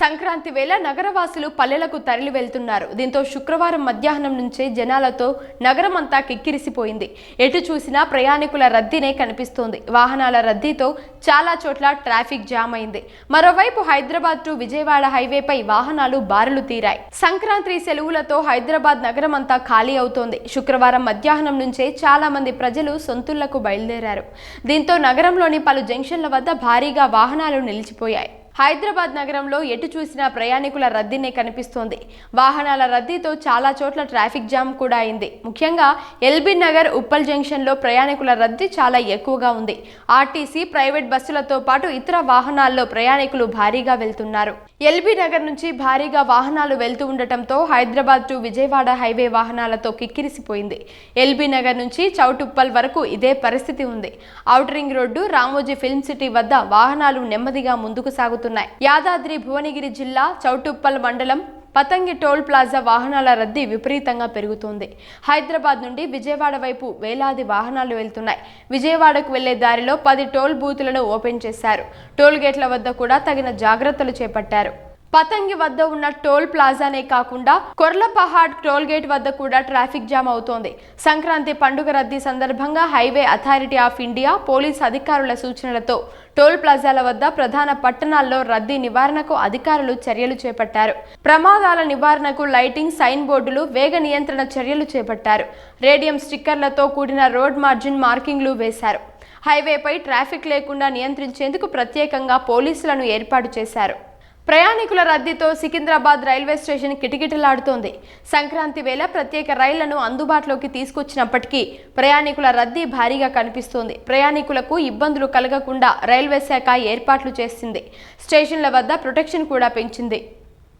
సంక్రాంతి వేళ నగరవాసులు పల్లెలకు తరలి వెళ్తున్నారు. దీంతో శుక్రవారం మధ్యాహ్నం నుంచే జనాలతో నగరం అంతా కిక్కిరిసిపోయింది. ఎటు చూసినా ప్రయాణికుల రద్దీనే కనిపిస్తోంది. వాహనాల రద్దీతో చాలా చోట్ల ట్రాఫిక్ జామ్ అయింది. మరోవైపు హైదరాబాద్ టు విజయవాడ హైవేపై వాహనాలు బారులు తీరాయి. సంక్రాంతి సెలవులతో హైదరాబాద్ నగరం అంతా ఖాళీ అవుతోంది. శుక్రవారం మధ్యాహ్నం నుంచే చాలా మంది ప్రజలు సొంతుళ్ళకు బయలుదేరారు. దీంతో నగరంలోని పలు జంక్షన్ల వద్ద భారీగా వాహనాలు నిలిచిపోయాయి. హైదరాబాద్ నగరంలో ఎటు చూసినా ప్రయాణికుల రద్దీనే కనిపిస్తోంది. వాహనాల రద్దీతో చాలా చోట్ల ట్రాఫిక్ జామ్ కూడా అయింది. ముఖ్యంగా ఎల్బీ నగర్ ఉప్పల్ జంక్షన్లో ప్రయాణికుల రద్దీ చాలా ఎక్కువగా ఉంది. ఆర్టీసీ ప్రైవేట్ బస్సులతో పాటు ఇతర వాహనాల్లో ప్రయాణికులు భారీగా వెళ్తున్నారు. ఎల్బీ నగర్ నుంచి భారీగా వాహనాలు వెళ్తూ ఉండటంతో హైదరాబాద్ టు విజయవాడ హైవే వాహనాలతో కిక్కిరిసిపోయింది. ఎల్బీ నగర్ నుంచి చౌటుప్పల్ వరకు ఇదే పరిస్థితి ఉంది. Outer ring road Ramoji film city వద్ద వాహనాలు నెమ్మదిగా ముందుకు సాగుతున్నాయి. యాదాద్రి భువనగిరి జిల్లా చౌటుప్పల్ మండలం పతంగి టోల్ ప్లాజా వాహనాల రద్దీ విపరీతంగా పెరుగుతోంది. హైదరాబాద్ నుండి విజయవాడ వైపు వేలాది వాహనాలు వెళ్తున్నాయి. విజయవాడకు వెళ్ళే దారిలో పది టోల్ బూతులను ఓపెన్ చేశారు. టోల్ గేట్ల వద్ద కూడా తగిన జాగ్రత్తలు చేపట్టారు. పతంగి వద్ద ఉన్న టోల్ ప్లాజానే కాకుండా కొర్లపహాడ్ టోల్ గేట్ వద్ద కూడా ట్రాఫిక్ జామ్ అవుతోంది. సంక్రాంతి పండుగ రద్దీ సందర్భంగా highway authority of India police అధికారుల సూచనలతో టోల్ ప్లాజాల వద్ద ప్రధాన పట్టణాల్లో రద్దీ నివారణకు అధికారులు చర్యలు చేపట్టారు. ప్రమాదాల నివారణకు లైటింగ్ సైన్ బోర్డులు వేగ నియంత్రణ చర్యలు చేపట్టారు. రేడియం స్టిక్కర్లతో కూడిన రోడ్ మార్జిన్ మార్కింగ్లు వేశారు. హైవేపై ట్రాఫిక్ లేకుండా నియంత్రించేందుకు ప్రత్యేకంగా పోలీసులను ఏర్పాటు చేశారు. ప్రయాణికుల రద్దీతో సికింద్రాబాద్ రైల్వే స్టేషన్ కిటకిటలాడుతోంది. సంక్రాంతి వేళ ప్రత్యేక రైళ్ళను అందుబాటులోకి తీసుకొచ్చినప్పటికీ ప్రయాణికుల రద్దీ భారీగా కనిపిస్తోంది. ప్రయాణికులకు ఇబ్బందులు కలగకుండా రైల్వే శాఖ ఏర్పాట్లు చేసింది. స్టేషన్ల వద్ద ప్రొటెక్షన్ కూడా పెంచింది.